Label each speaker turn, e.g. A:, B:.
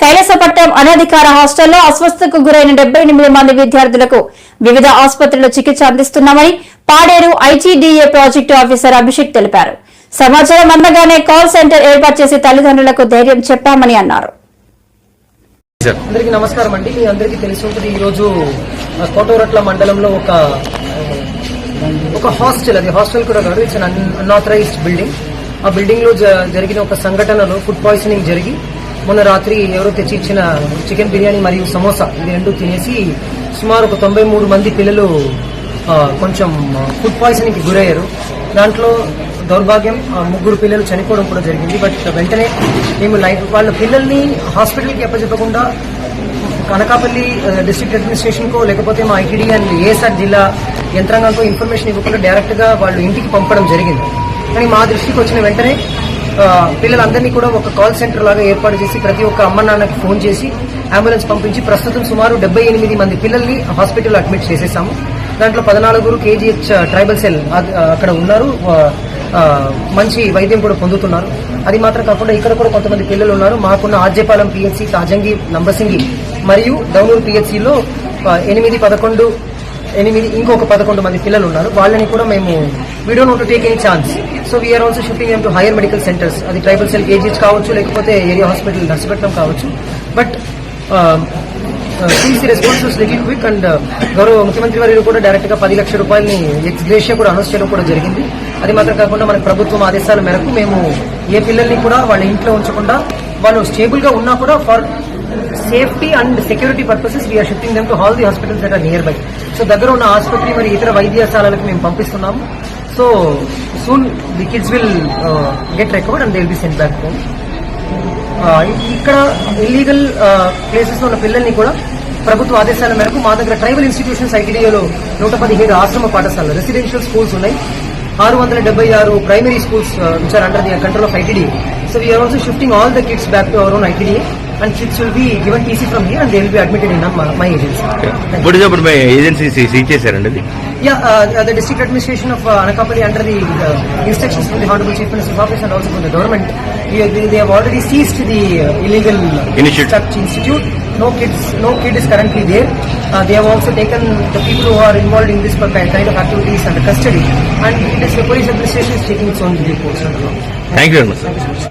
A: కైలాసపట్నం అనధికార హాస్టల్లో అస్వస్థకు గురైన డెబ్బై ఎనిమిది మంది విద్యార్థులకు వివిధ ఆసుపత్రుల్లో చికిత్స అందిస్తున్నామని Paderu ITDA project officer Abhishek తెలిపారు. సమాచారం అందగానే కాల్ సెంటర్ ఏర్పాటు చేసి తల్లిదండ్రులకు ధైర్యం చెప్పామని అన్నారు.
B: ఒక ఒక హాస్టల్ అది. హాస్టల్ కూడా కాదు ఇట్స్ అన్ అన్ఆథరైజ్డ్ బిల్డింగ్ ఆ బిల్డింగ్లో జ- జరిగిన ఒక సంఘటనలో ఫుడ్ పాయిజనింగ్ జరిగి మొన్న రాత్రి ఎవరో తెచ్చి ఇచ్చిన చికెన్ బిర్యానీ మరియు సమోసా ఇది రెండు తినేసి సుమారు ఒక తొంభై మూడు మంది పిల్లలు కొంచెం ఫుడ్ పాయిజనింగ్కి గురయ్యారు. దాంట్లో దౌర్భాగ్యం ముగ్గురు పిల్లలు చనిపోవడం కూడా జరిగింది. బట్ వెంటనే మేము లైఫ్ వాళ్ళ పిల్లల్ని హాస్పిటల్కి అప్పచెప్పకుండా అనకాపల్లి డిస్ట్రిక్ట్ అడ్మినిస్ట్రేషన్కో లేకపోతే మా ఐటీడీ అండ్ ఏఎస్ఆర్ జిల్లా యంత్రాంగంకో ఇన్ఫర్మేషన్ ఇవ్వకుండా డైరెక్ట్గా వాళ్ళు ఇంటికి పంపడం జరిగింది. కానీ మా దృష్టికి వచ్చిన వెంటనే పిల్లలందరినీ కూడా ఒక కాల్ సెంటర్ లాగా ఏర్పాటు చేసి ప్రతి ఒక్క అమ్మ నాన్నకి ఫోన్ చేసి అంబులెన్స్ పంపించి ప్రస్తుతం సుమారు డెబ్బై ఎనిమిది మంది పిల్లల్ని హాస్పిటల్ అడ్మిట్ చేసేసాము. దాంట్లో పద్నాలుగురు కేజీహెచ్ ట్రైబల్ సెల్ అక్కడ ఉన్నారు. మంచి వైద్యం కూడా పొందుతున్నారు. అది మాత్రం కాకుండా ఇక్కడ కూడా కొంతమంది పిల్లలు ఉన్నారు. మాకున్న ఆర్జేపాలెం పిహెచ్సి తాజంగి నంబసింగి మరియు దౌనూరు పిహెచ్సిలో ఎనిమిది పదకొండు ఎనిమిది ఇంకొక పదకొండు మంది పిల్లలు ఉన్నారు వాళ్ళని కూడా మేము we don't to take any chance so we are also shifting them to higher medical centres అది ట్రైబల్ సెల్ కేజీస్ కావచ్చు లేకపోతే ఏరియా హాస్పిటల్ నర్సిపట్నం కావచ్చు. But C C responses little quick and గౌరవ ముఖ్యమంత్రి వారు కూడా డైరెక్ట్గా పది లక్షల రూపాయలని ఎక్స్ కూడా అనౌన్స్ చేయడం కూడా జరిగింది. అది మాత్రం కాకుండా మన ప్రభుత్వం ఆదేశాల మేరకు మేము ఏ పిల్లల్ని కూడా వాళ్ళ ఇంట్లో ఉంచకుండా వాళ్ళు స్టేబుల్గా ఉన్నా కూడా for safety and security purposes we are shifting them to all the hospitals that are nearby so దగ్గర ఉన్న ఆసుపత్రి మరియు ఇతర వైద్యశాలలకు మేము పంపిస్తున్నాము. So soon the kids will get recovered and they will be sent back home ఇక్కడ illegal uh, places ఉన్న పిల్లల్ని కూడా ప్రభుత్వ ఆదేశాల మేరకు మా దగ్గర ట్రైబల్ ఇన్స్టిట్యూషన్స్ ఐటీడీఏలో నూట పదిహేడు ఆశ్రమ పాఠశాలలు రెసిడెన్షియల్ స్కూల్స్ ఉన్నాయి. ఆరు వందల డెబ్బై ఆరు primary schools which are under the control of ITD so we are also shifting all the kids back to our own and kids will be given TC from here and they will be admitted in um, my agency.
C: Okay. What is up with my agency? CHSRND?
B: Yeah, uh, uh, the district administration of uh, Anakapalli under the uh, instructions from the Honorable Chief Minister's office and also from the government, they, they, they have already seized the uh, illegal Initiate. institute. No kids, no kid is currently there. Uh, they have also taken the people who are involved in this kind of activities under custody, and it is the police administration is taking its own due course.
C: Thank you very much.